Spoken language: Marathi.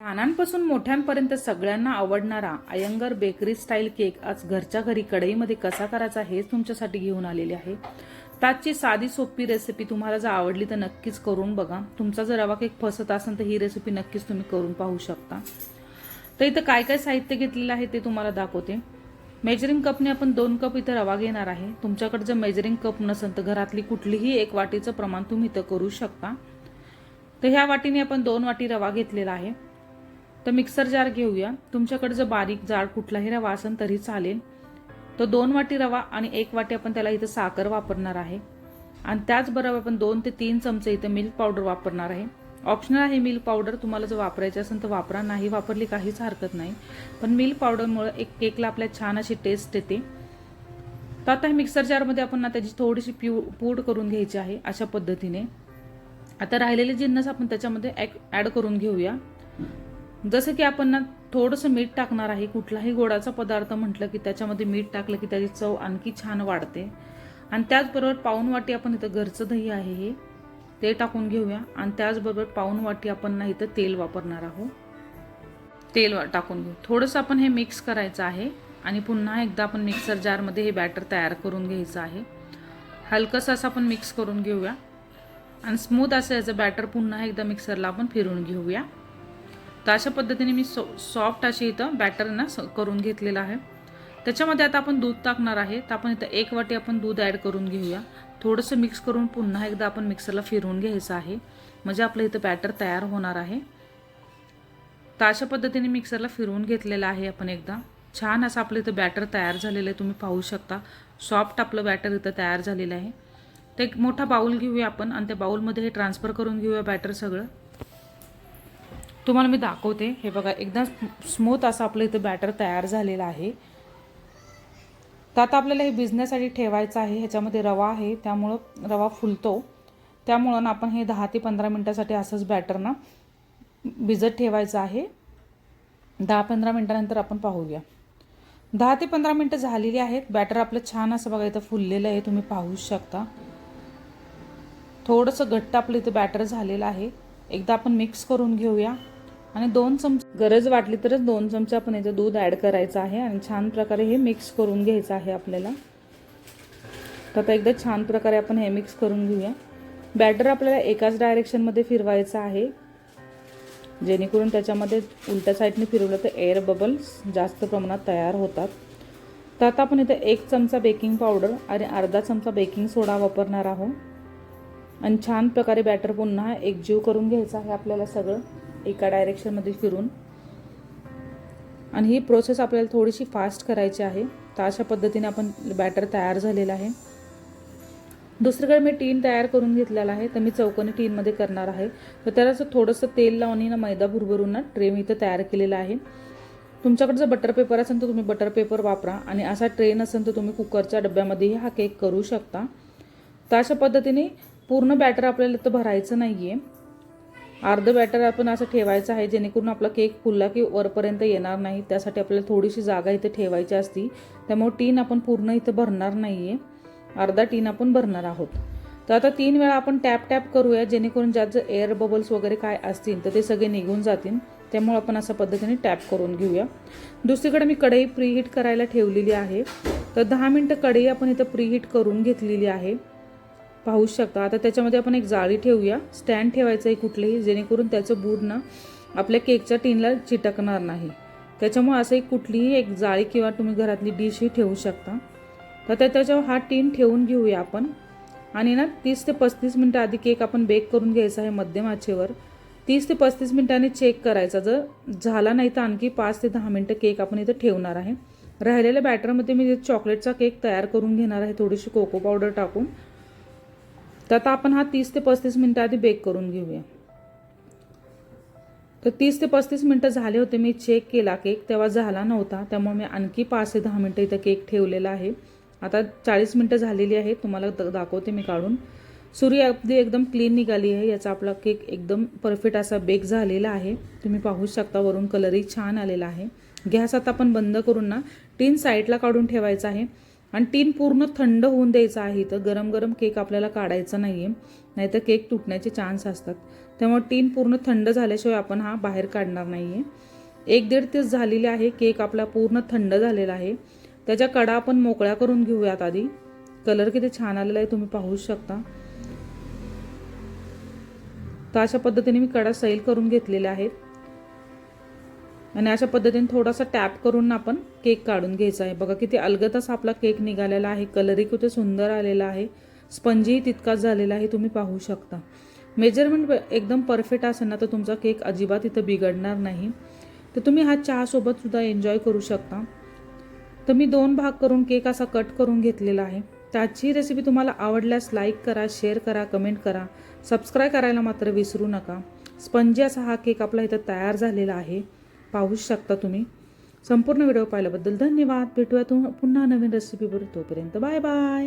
लहानांपासून मोठ्यांपर्यंत सगळ्यांना आवडणारा अयंगर बेकरी स्टाईल केक आज घरच्या घरी कढईमध्ये कसा करायचा हेच तुमच्यासाठी घेऊन आलेले आहे. ताजची साधी सोपी रेसिपी तुम्हाला जर आवडली तर नक्कीच करून बघा. तुमचा जर रवा केक फसत असेल तर ही रेसिपी नक्कीच तुम्ही करून पाहू शकता. तर इथं काय काय साहित्य घेतलेलं आहे ते तुम्हाला दाखवते. मेजरिंग कपने आपण दोन कप इथं रवा घेणार आहे. तुमच्याकडे जर मेजरिंग कप नसेल तर घरातली कुठलीही एक वाटीचं प्रमाण तुम्ही इथं करू शकता. तर ह्या वाटीने आपण दोन वाटी रवा घेतलेला आहे. तर मिक्सर जार घेऊया. तुमच्याकडे जर बारीक जाड कुठलाही रवा असेल तरी चालेल. तर दोन वाटी रवा आणि एक वाटी आपण त्याला इथं साखर वापरणार आहे. आणि त्याचबरोबर आपण दोन ते तीन चमचे इथं मिल्क पावडर वापरणार आहे. ऑप्शनल आहे मिल्क पावडर तुम्हाला जर वापरायची असेल तर वापरा. नाही वापरली काहीच हरकत नाही. पण मिल्क पावडरमुळे एक केकला आपल्या छान अशी टेस्ट येते. तर आता हे मिक्सर जारमध्ये आपण ना त्याची थोडीशी प्यू पूड करून घ्यायची आहे अशा पद्धतीने. आता राहिलेले जिन्नस आपण त्याच्यामध्ये ॲड करून घेऊया. जसं की आपण ना थोडंसं मीठ टाकणार आहे कुठलाही गोडाचा पदार्थ म्हटलं की त्याच्यामध्ये मीठ टाकलं की त्याची चव आणखी छान वाढते. आणि त्याचबरोबर पाऊन वाटी आपण इथं घरचं दही आहे हे ते टाकून घेऊया. आणि त्याचबरोबर पाऊन वाटी आपण ना इथं तेल वापरणार आहोत. तेल वा- टाकून घेऊ. थोडंसं आपण हे मिक्स करायचं आहे. आणि पुन्हा एकदा आपण मिक्सर जारमध्ये हे बॅटर तयार करून घ्यायचं आहे. हलकंसं असं आपण मिक्स करून घेऊया. आणि स्मूथ असं याचं बॅटर पुन्हा एकदा मिक्सरला आपण फिरून घेऊया. तर अशा पद्धतीने मी सॉ सॉफ्ट अशी इथं बॅटर ना स- करून घेतलेलं आहे. त्याच्यामध्ये आता आपण दूध टाकणार आहे. तर आपण इथं एक वाटी आपण दूध ॲड करून घेऊया. थोडंसं मिक्स करून पुन्हा एकदा आपण मिक्सरला फिरवून घ्यायचं आहे. म्हणजे आपलं इथं बॅटर तयार होणार आहे. तर अशा पद्धतीने मिक्सरला फिरवून घेतलेलं आहे आपण एकदा. छान असं आपलं इथं बॅटर तयार झालेलं आहे. तुम्ही पाहू शकता. सॉफ्ट आपलं बॅटर इथं तयार झालेलं आहे. तर एक मोठा बाऊल घेऊया आपण आणि त्या बाऊलमध्ये हे ट्रान्सफर करून घेऊया बॅटर सगळं. तुम्हाला मी दाखवते. हे बघा एकदम स्मूथ असं आपलं इथं बॅटर तयार झालेलं आहे. तर आता आपल्याला हे भिजण्यासाठी ठेवायचं आहे. ह्याच्यामध्ये रवा आहे त्यामुळं रवा फुलतो. त्यामुळं ना आपण हे दहा ते पंधरा मिनटासाठी असंच बॅटर ना भिजत ठेवायचं आहे. दहा पंधरा मिनटानंतर आपण पाहूया. दहा ते पंधरा मिनटं झालेली आहेत. बॅटर आपलं छान असं बघा इथं फुललेलं आहे. तुम्ही पाहू शकता. थोडंसं घट्ट आपलं इथं बॅटर झालेलं आहे. एकदा आपण मिक्स करून घेऊया. आणि दोन चमच गरज वाटली तरच दोन चमचे आपण इथं दूध ॲड करायचं आहे आणि छान प्रकारे हे मिक्स करून घ्यायचं आहे आपल्याला. तर आता एकदा छान प्रकारे आपण हे मिक्स करून घेऊया. बॅटर आपल्याला एकाच डायरेक्शनमध्ये फिरवायचं आहे. जेणेकरून त्याच्यामध्ये उलट्या साईडने फिरवलं तर एअर बबल्स जास्त प्रमाणात तयार होतात. तर आता आपण इथे एक चमचा बेकिंग पावडर आणि अर्धा चमचा बेकिंग सोडा वापरणार आहोत. आणि छान प्रकारे बॅटर पुन्हा एकजीव करून घ्यायचं आहे आपल्याला सगळं. एका डायरेक्शनमध्ये फिरून. आणि ही प्रोसेस आपल्याला थोडीशी फास्ट करायची आहे. तर अशा पद्धतीने आपण बॅटर तयार झालेला आहे. दुसरीकडे मी टीन तयार करून घेतलेला आहे. तर मी चौकोनी टीनमध्ये करणार आहे. तर त्याला असं थोडंसं तेल लावून ना मैदा भुरभरून ना ट्रे मी इथं तयार केलेला आहे. तुमच्याकडे जर बटर पेपर असेल तर तुम्ही बटर पेपर वापरा. आणि असा ट्रे नसेल तर तुम्ही कुकरच्या डब्यामध्येही हा केक करू शकता. तर अशा पद्धतीने पूर्ण बॅटर आपल्याला तर भरायचं नाही आहे अर्ध बॅटर आपण असं ठेवायचं आहे जेणेकरून आपला केक फुलला की वरपर्यंत येणार नाही. त्यासाठी आपल्याला थोडीशी जागा इथं ठेवायची असती. त्यामुळे टीन आपण पूर्ण इथं भरणार नाही आहे अर्धा टीन आपण भरणार आहोत. तर आता तीन वेळा आपण टॅप टॅप करूया जेणेकरून ज्यात जर एअर बबल्स वगैरे काय असतील तर ते सगळे निघून जातील. त्यामुळे आपण अशा पद्धतीने टॅप करून घेऊया. दुसरीकडे मी कढई प्रीहीट करायला ठेवलेली आहे. तर दहा मिनटं कढई आपण इथं प्रीहीट करून घेतलेली आहे. पाहू शकता. आता त्याच्यामध्ये आपण एक जाळी ठेवूया. स्टँड ठेवायचं आहे कुठलेही जेणेकरून त्याचं बूड ना आपल्या केकच्या टीनला चिटकणार नाही. त्याच्यामुळे असं एक कुठलीही एक जाळी किंवा तुम्ही घरातली डिशही ठेवू शकता. तर त्या त्याच्यावर हा टीन ठेवून घेऊया आपण. आणि ना तीस ते पस्तीस मिनटं आधी केक आपण बेक करून घ्यायचा आहे मध्यम आचेवर. तीस ते पस्तीस मिनिटांनी चेक करायचा. जर झाला नाही तर आणखी पाच ते दहा मिनटं केक आपण इथं ठेवणार आहे. राहिलेल्या बॅटरमध्ये मी चॉकलेटचा केक तयार करून घेणार आहे थोडीशी कोको पावडर टाकून. तर आता आपण हा तीस ते पस्तीस मिनटं आधी बेक करून घेऊया. तर तीस ते पस्तीस मिनटं झाले होते मी चेक केला केक तेव्हा झाला नव्हता त्यामुळे मी आणखी पाच ते दहा मिनटं इथं केक ठेवलेला आहे. आता चाळीस मिनटं झालेली आहे तुम्हाला द- दाखवते मी काढून. सुरी अगदी एकदम क्लीन निघाली आहे याचा आपला केक एकदम परफेक्ट असा बेक झालेला आहे. तुम्ही पाहू शकता वरून कलरही छान आलेला आहे. गॅस आता आपण बंद करून ना टीन साईडला काढून ठेवायचा आहे. आणि टीन पूर्ण थंड होऊन द्यायचं आहे तर गरम गरम केक आपल्याला काढायचा नाही आहे नाहीतर केक तुटण्याचे चान्स असतात. त्यामुळे टीन पूर्ण थंड झाल्याशिवाय आपण हा बाहेर काढणार नाही आहे एक दीड तास झालेले आहे. केक आपला पूर्ण थंड झालेला आहे. त्याच्या कडा आपण मोकळ्या करून घेऊयात आधी. कलर किती छान आलेला आहे. तुम्ही पाहू शकता. तर अशा पद्धतीने मी कडा सैल करून घेतलेल्या आहेत. आणि अशा पद्धतीने थोडासा टॅप करून आपण केक काढून घ्यायचा आहे. बघा किती अलगतच आपला केक निघालेला आहे. कलरही किती सुंदर आलेला आहे. स्पंजीही तितकाच झालेला आहे तुम्ही पाहू शकता. मेजरमेंट एकदम परफेक्ट असेल ना तर तुमचा केक अजिबात इथं बिघडणार नाही. तर तुम्ही हा चहासोबत सुद्धा एन्जॉय करू शकता. तर मी दोन भाग करून केक असा कट करून घेतलेला आहे. त्याची रेसिपी तुम्हाला आवडल्यास लाईक करा शेअर करा कमेंट करा. सबस्क्राईब करायला मात्र विसरू नका. स्पंजी असा हा केक आपला इथं तयार झालेला आहे. पाहूच शकता तुम्ही. संपूर्ण व्हिडिओ पाहिल्याबद्दल धन्यवाद. भेटूया तुम पुन्हा नवीन रेसिपीवर तोपर्यंत बाय बाय.